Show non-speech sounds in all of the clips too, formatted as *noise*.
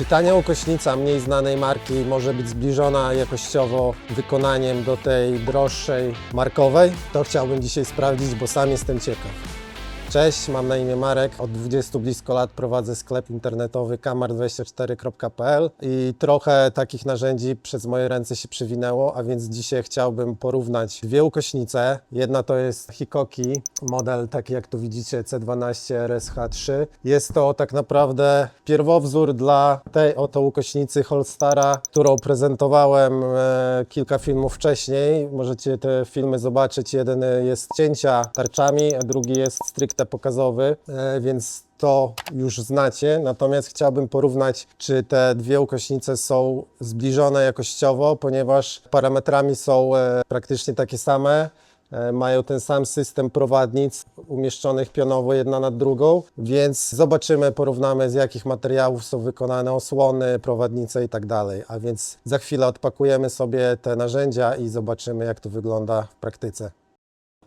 Czy tania ukośnica mniej znanej marki może być zbliżona jakościowo wykonaniem do tej droższej markowej? To chciałbym dzisiaj sprawdzić, bo sam jestem ciekaw. Cześć, mam na imię Marek. Od 20 blisko lat prowadzę sklep internetowy kamar24.pl i trochę takich narzędzi przez moje ręce się przewinęło, a więc dzisiaj chciałbym porównać dwie ukośnice. Jedna to jest Hikoki, model taki jak tu widzicie C12 RSH3. Jest to tak naprawdę pierwowzór dla tej oto ukośnicy Holstara, którą prezentowałem e, kilka filmów wcześniej. Możecie te filmy zobaczyć. Jeden jest cięcia tarczami, a drugi jest stricte pokazowy, e, więc to już znacie. Natomiast chciałbym porównać, czy te dwie ukośnice są zbliżone jakościowo, ponieważ parametrami są e, praktycznie takie same. E, Mają ten sam system prowadnic umieszczonych pionowo jedna nad drugą, więc zobaczymy, porównamy z jakich materiałów są wykonane osłony, prowadnice i tak dalej. A więc za chwilę odpakujemy sobie te narzędzia i zobaczymy, jak to wygląda w praktyce.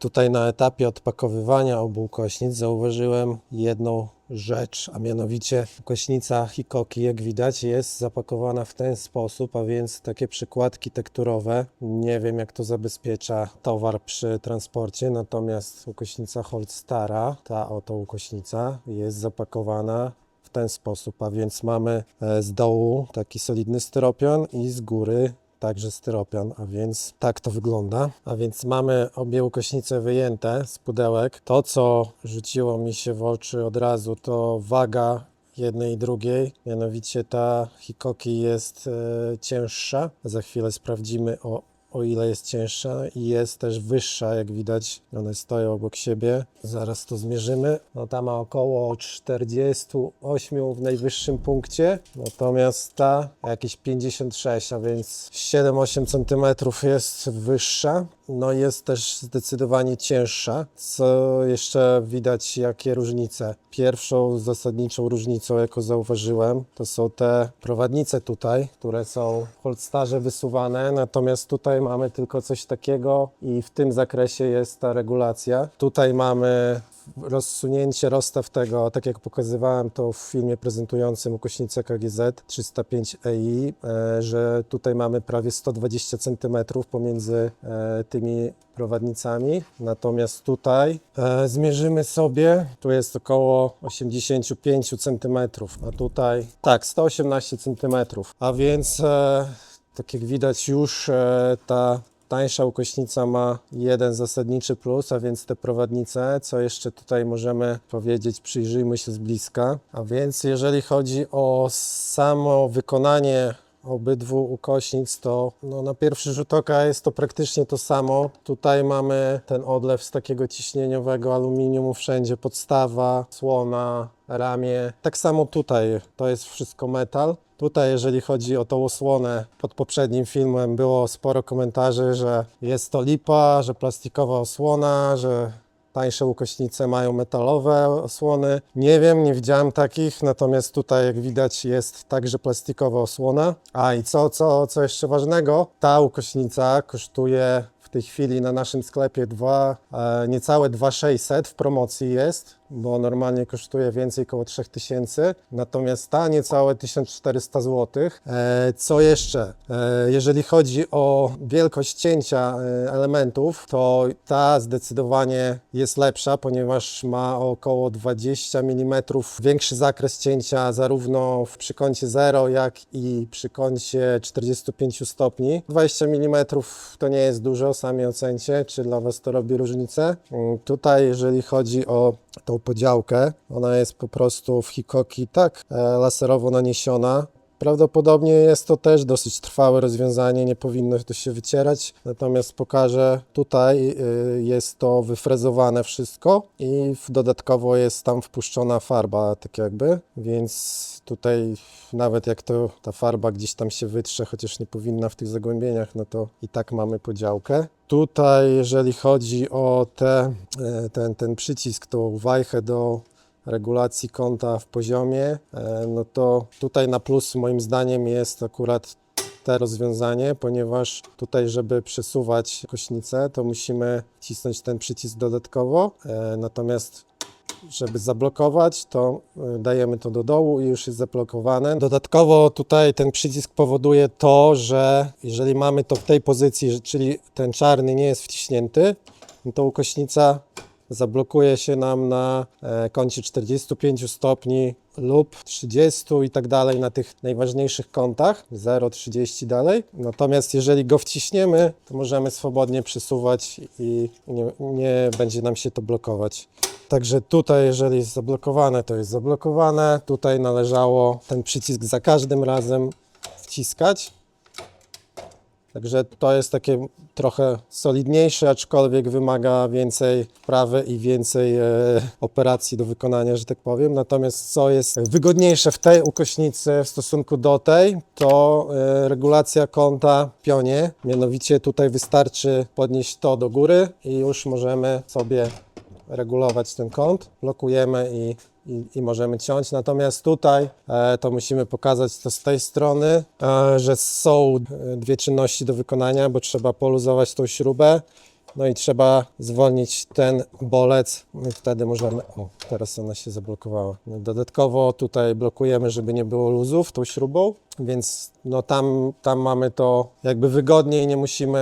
Tutaj na etapie odpakowywania obu ukośnic zauważyłem jedną rzecz, a mianowicie ukośnica Hikoki, jak widać, jest zapakowana w ten sposób, a więc takie przykładki tekturowe. Nie wiem, jak to zabezpiecza towar przy transporcie, natomiast ukośnica Holstara, ta oto ukośnica, jest zapakowana w ten sposób, a więc mamy e, z dołu taki solidny styropian i z góry także styropian, a więc tak to wygląda. A więc mamy obie ukośnice wyjęte z pudełek. To, co rzuciło mi się w oczy od razu, to waga jednej i drugiej. Mianowicie ta Hikoki jest e, cięższa. Za chwilę sprawdzimy o, o ile jest cięższa i jest też wyższa, jak widać. One stoją obok siebie. Zaraz to zmierzymy. No ta ma około 48 w najwyższym punkcie, natomiast ta jakieś 56, a więc 7-8 cm jest wyższa. No jest też zdecydowanie cięższa, co jeszcze widać jakie różnice. Pierwszą zasadniczą różnicą, jaką zauważyłem, to są te prowadnice tutaj, które są w Holstarze wysuwane, natomiast tutaj mamy tylko coś takiego i w tym zakresie jest ta regulacja. Tutaj mamy rozsunięcie, rozstaw tego, tak jak pokazywałem to w filmie prezentującym ukośnicę KGZ 305 EI, e, że tutaj mamy prawie 120 cm pomiędzy e, tymi prowadnicami. Natomiast tutaj e, zmierzymy sobie, tu jest około 85 cm, a tutaj tak, 118 cm. A więc tak jak widać już ta tańsza ukośnica ma jeden zasadniczy plus, a więc te prowadnice. Co jeszcze tutaj możemy powiedzieć, przyjrzyjmy się z bliska. A więc jeżeli chodzi o samo wykonanie obydwu ukośnic, to no, na pierwszy rzut oka jest to praktycznie to samo. Tutaj mamy ten odlew z takiego ciśnieniowego aluminium wszędzie, podstawa, słona, ramię. Tak samo tutaj, to jest wszystko metal. Tutaj, jeżeli chodzi o tą osłonę, pod poprzednim filmem było sporo komentarzy, że jest to lipa, że plastikowa osłona, że tańsze ukośnice mają metalowe osłony. Nie wiem, nie widziałem takich, natomiast tutaj, jak widać, jest także plastikowa osłona. A i co, co, co jeszcze ważnego, ta ukośnica kosztuje w tej chwili na naszym sklepie dwa, e, niecałe 2600 w promocji jest, bo normalnie kosztuje więcej, około 3000, natomiast ta niecałe 1400 zł. E, co jeszcze? E, jeżeli chodzi o wielkość cięcia e, elementów, to ta zdecydowanie jest lepsza, ponieważ ma około 20 mm większy zakres cięcia zarówno w przykącie 0, jak i przy kącie 45 stopni. 20 mm to nie jest dużo, sami ocencie, czy dla Was to robi różnicę. Mm, Tutaj, jeżeli chodzi o tą podziałkę, ona jest po prostu w Hikoki tak e, laserowo naniesiona. Prawdopodobnie jest to też dosyć trwałe rozwiązanie, nie powinno to się wycierać. Natomiast pokażę, tutaj y, jest to wyfrezowane wszystko i dodatkowo jest tam wpuszczona farba, tak jakby, więc tutaj nawet jak to ta farba gdzieś tam się wytrze, chociaż nie powinna w tych zagłębieniach, no to i tak mamy podziałkę. Tutaj, jeżeli chodzi o te, e, ten, ten przycisk, tą wajchę do regulacji kąta w poziomie, e, no to tutaj na plus moim zdaniem jest akurat te rozwiązanie, ponieważ tutaj, żeby przesuwać kośnicę, to musimy wcisnąć ten przycisk dodatkowo, e, natomiast żeby zablokować, to y, dajemy to do dołu i już jest zablokowane. Dodatkowo tutaj ten przycisk powoduje to, że jeżeli mamy to w tej pozycji, czyli ten czarny nie jest wciśnięty, no to ukośnica zablokuje się nam na e, kącie 45 stopni lub 30 i tak dalej na tych najważniejszych kątach, 0, 30 dalej. Natomiast jeżeli go wciśniemy, to możemy swobodnie przesuwać i nie, nie będzie nam się to blokować. Także tutaj, jeżeli jest zablokowane, to jest zablokowane. Tutaj należało ten przycisk za każdym razem wciskać. Także to jest takie trochę solidniejsze, aczkolwiek wymaga więcej wprawy i więcej e, operacji do wykonania, że tak powiem. Natomiast co jest wygodniejsze w tej ukośnicy w stosunku do tej, to e, regulacja kąta w pionie. Mianowicie tutaj wystarczy podnieść to do góry i już możemy sobie regulować ten kąt. Blokujemy i, i, i możemy ciąć. Natomiast tutaj e, to musimy pokazać to z tej strony, e, że są e, dwie czynności do wykonania, bo trzeba poluzować tą śrubę. No i trzeba zwolnić ten bolec, i wtedy możemy. O, teraz ona się zablokowała. No, Dodatkowo tutaj blokujemy, żeby nie było luzów tą śrubą, więc no tam, tam mamy to jakby wygodniej, nie musimy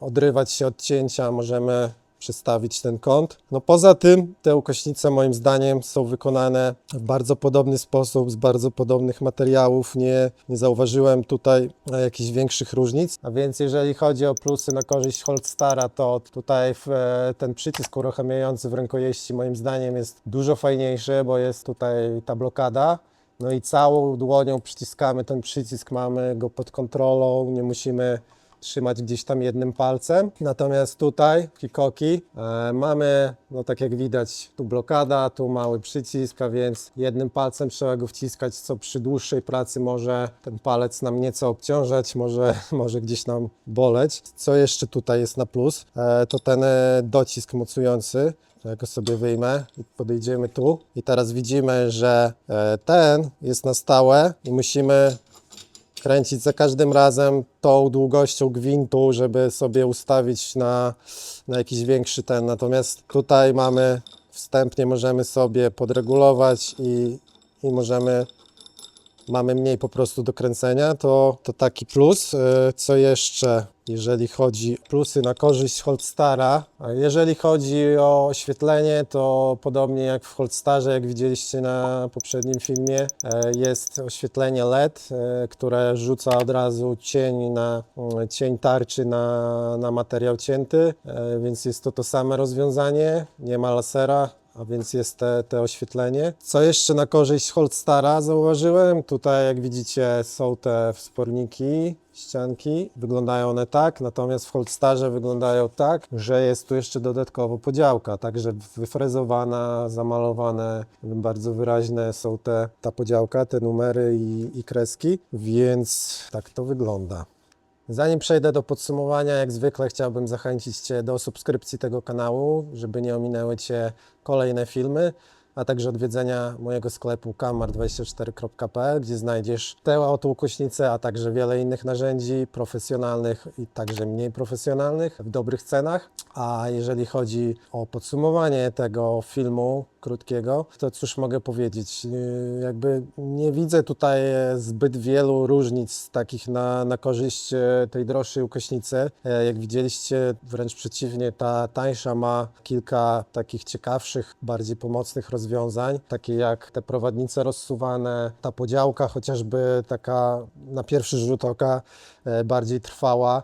odrywać się od cięcia, możemy przestawić ten kąt. No poza tym te ukośnice moim zdaniem są wykonane w bardzo podobny sposób, z bardzo podobnych materiałów. Nie, nie zauważyłem tutaj e, jakichś większych różnic. A więc jeżeli chodzi o plusy na korzyść Holstara, to tutaj w, e, ten przycisk uruchamiający w rękojeści moim zdaniem jest dużo fajniejszy, bo jest tutaj ta blokada. No i całą dłonią przyciskamy ten przycisk, mamy go pod kontrolą, nie musimy trzymać gdzieś tam jednym palcem. Natomiast tutaj w Hikoki e, mamy, no tak jak widać, tu blokada, tu mały przycisk, a więc jednym palcem trzeba go wciskać, co przy dłuższej pracy może ten palec nam nieco obciążać, może, *laughs* może gdzieś nam boleć. Co jeszcze tutaj jest na plus, e, to ten e, docisk mocujący. Ja go sobie wyjmę i podejdziemy tu. I teraz widzimy, że e, ten jest na stałe i musimy kręcić za każdym razem tą długością gwintu, żeby sobie ustawić na, na jakiś większy ten. Natomiast tutaj mamy wstępnie możemy sobie podregulować i, i możemy mamy mniej po prostu do kręcenia, to, to taki plus. E, Co jeszcze, jeżeli chodzi plusy na korzyść Holstara? Jeżeli chodzi o oświetlenie, to podobnie jak w Holstarze, jak widzieliście na poprzednim filmie, e, jest oświetlenie LED, e, które rzuca od razu cień, na, mm, cień tarczy na, na materiał cięty, e, więc jest to to same rozwiązanie, nie ma lasera, a więc jest te, te oświetlenie. Co jeszcze na korzyść Holstara zauważyłem? Tutaj jak widzicie są te wsporniki, ścianki. Wyglądają one tak, natomiast w Holstarze wyglądają tak, że jest tu jeszcze dodatkowo podziałka, także wyfrezowana, zamalowane, bardzo wyraźne są te, ta podziałka, te numery i, i kreski, więc tak to wygląda. Zanim przejdę do podsumowania, jak zwykle chciałbym zachęcić Cię do subskrypcji tego kanału, żeby nie ominęły Cię kolejne filmy, a także odwiedzenia mojego sklepu kamar24.pl, gdzie znajdziesz oto ukośnicę, a także wiele innych narzędzi profesjonalnych i także mniej profesjonalnych w dobrych cenach. A jeżeli chodzi o podsumowanie tego filmu krótkiego, to cóż mogę powiedzieć? Yy, Jakby nie widzę tutaj zbyt wielu różnic takich na, na korzyść e, tej droższej ukośnicy. E, Jak widzieliście, wręcz przeciwnie, ta tańsza ma kilka takich ciekawszych, bardziej pomocnych rozwiązań, takie jak te prowadnice rozsuwane, ta podziałka chociażby taka na pierwszy rzut oka e, bardziej trwała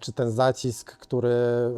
czy ten zacisk, który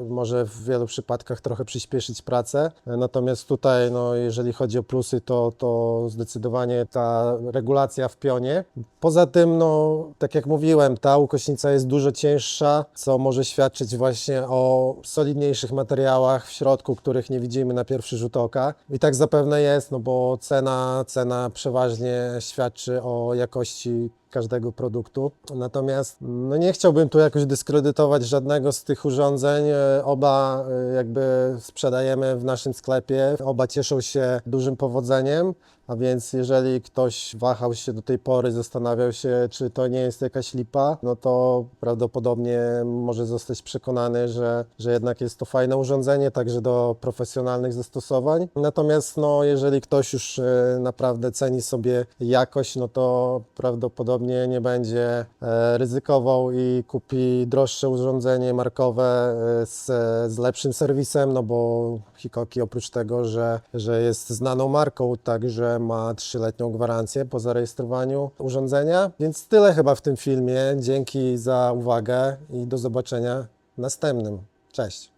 może w wielu przypadkach trochę przyspieszyć pracę. E, Natomiast tutaj, no, jeżeli chodzi o plusy, to, to zdecydowanie ta regulacja w pionie. Poza tym, no, tak jak mówiłem, ta ukośnica jest dużo cięższa, co może świadczyć właśnie o solidniejszych materiałach w środku, których nie widzimy na pierwszy rzut oka. I tak zapewne jest, no bo cena, cena przeważnie świadczy o jakości każdego produktu. Natomiast no nie chciałbym tu jakoś dyskredytować żadnego z tych urządzeń. Oba e, jakby sprzedajemy w naszym sklepie. Oba cieszą się dużym powodzeniem. A więc jeżeli ktoś wahał się do tej pory, zastanawiał się, czy to nie jest jakaś lipa, no to prawdopodobnie może zostać przekonany, że, że jednak jest to fajne urządzenie, także do profesjonalnych zastosowań. Natomiast no, jeżeli ktoś już e, naprawdę ceni sobie jakość, no to prawdopodobnie nie będzie e, ryzykował i kupi droższe urządzenie markowe e, z, z lepszym serwisem, no bo Hikoki oprócz tego, że, że jest znaną marką, także ma trzyletnią gwarancję po zarejestrowaniu urządzenia. Więc tyle chyba w tym filmie. Dzięki za uwagę i do zobaczenia następnym. Cześć.